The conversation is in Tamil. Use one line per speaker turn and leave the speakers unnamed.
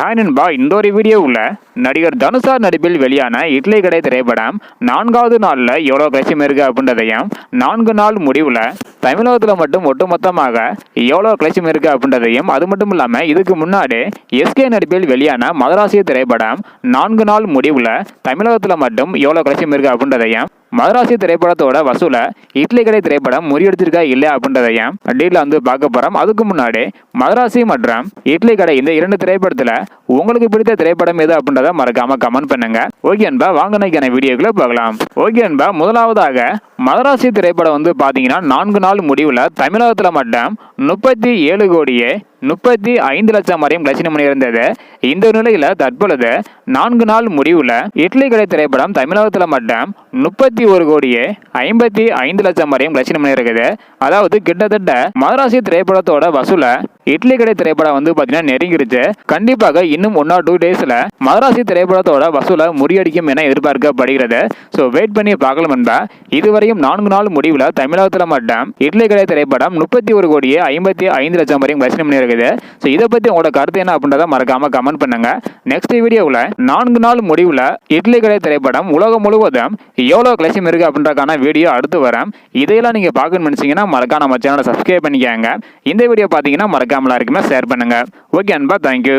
ஹாய் நண்பா இந்த ஒரு வீடியோவில் நடிகர் தனுஷா நடிப்பில் வெளியான இட்லி கடை திரைப்படம் நான்காவது நாளில் எவ்வளோ கஷ்டம் இருக்குது அப்படின்றதையும் நான்கு நாள் முடிவில் தமிழகத்தில் மட்டும் ஒட்டுமொத்தமாக எவ்வளோ கலெக்ஷன் இருக்குது அப்படின்றதையும் அது மட்டும் இல்லாமல் இதுக்கு முன்னாடி எஸ்கே நடிப்பில் வெளியான மதராசிய திரைப்படம் நான்கு நாள் முடிவில் தமிழகத்தில் மட்டும் எவ்வளோ கலெக்ஷன் இருக்குது அப்படின்றதையும் மதராசி திரைப்படத்தோட வசூல இட்லி கடை திரைப்படம் முறியடிச்சிருக்கா இல்லையா அப்படின்றதையும் டீலில் வந்து பார்க்க போகிறோம் அதுக்கு முன்னாடி மதராசி மற்றும் இட்லி கடை இந்த இரண்டு திரைப்படத்தில் உங்களுக்கு பிடித்த திரைப்படம் எது அப்படின்றத மறக்காம கமெண்ட் பண்ணுங்க. ஓகே அன்பா வாங்கினைக்கான வீடியோக்களை வீடியோக்குள்ள பார்க்கலாம் ஓகே அன்பா முதலாவதாக மதராசி திரைப்படம் வந்து பார்த்தீங்கன்னா நான்கு நாள் முடிவில் தமிழகத்தில் மட்டும் முப்பத்தி ஏழு கோடியே முப்பத்தி ஐந்து லட்சம் வரையும் கலெக்ஷன் பண்ணியிருந்தது. இந்த நிலையில் தற்பொழுது நான்கு நாள் முடிவில் இட்லி கடை திரைப்படம் தமிழகத்தில் மட்டும் முப்பத்தி ஒரு கோடியே ஐம்பத்தி ஐந்து லட்சம் வரையும் கலெக்ஷன் பண்ணியிருக்குது. அதாவது கிட்டத்தட்ட மதராசி திரைப்படத்தோட வசூல இட்லி கடை திரைப்படம் வந்து பார்த்தீங்கன்னா நெருங்கிருச்சு. கண்டிப்பாக இன்னும் ஒன் ஆர் டூ டேஸில் மதராசி திரைப்படத்தோட வசூலை முறியடிக்கும் என எதிர்பார்க்கப்படுகிறது. ஸோ வெயிட் பண்ணி பார்க்கலாம் என்பா இதுவரையும் நான்கு நாள் முடிவில் தமிழகத்தில் மட்டும் இட்லி கடை திரைப்படம் முப்பத்தி ஒரு கோடியே ஐம்பத்தி ஐந்து லட்சம் வரையும் கலெக்ஷன் பண்ணியிருக்குது ஸோ இதை பற்றி உங்களோட கருத்து என்ன அப்படின்றத மறக்காம கமெண்ட் பண்ணுங்க. நெக்ஸ்ட் வீடியோவில் நான்கு நாள் முடிவில் இட்லி கடை திரைப்படம் உலகம் முழுவதும் எவ்வளோ கலெக்ஷன் இருக்கு அப்படின்றக்கான வீடியோ அடுத்து வரேன் இதையெல்லாம் நீங்கள் பார்க்கணும்னு நினச்சிங்கன்னா மறக்காம நம்ம சேனலை சப்ஸ்கிரைப் பண்ணிக்கோங்க. இந்த வீடியோ பார்த்தீங்கன்னா மறக்காமலாம் இருக்குமே ஷேர் பண்ணுங்க. ஓகே அன்பா தேங்க்யூ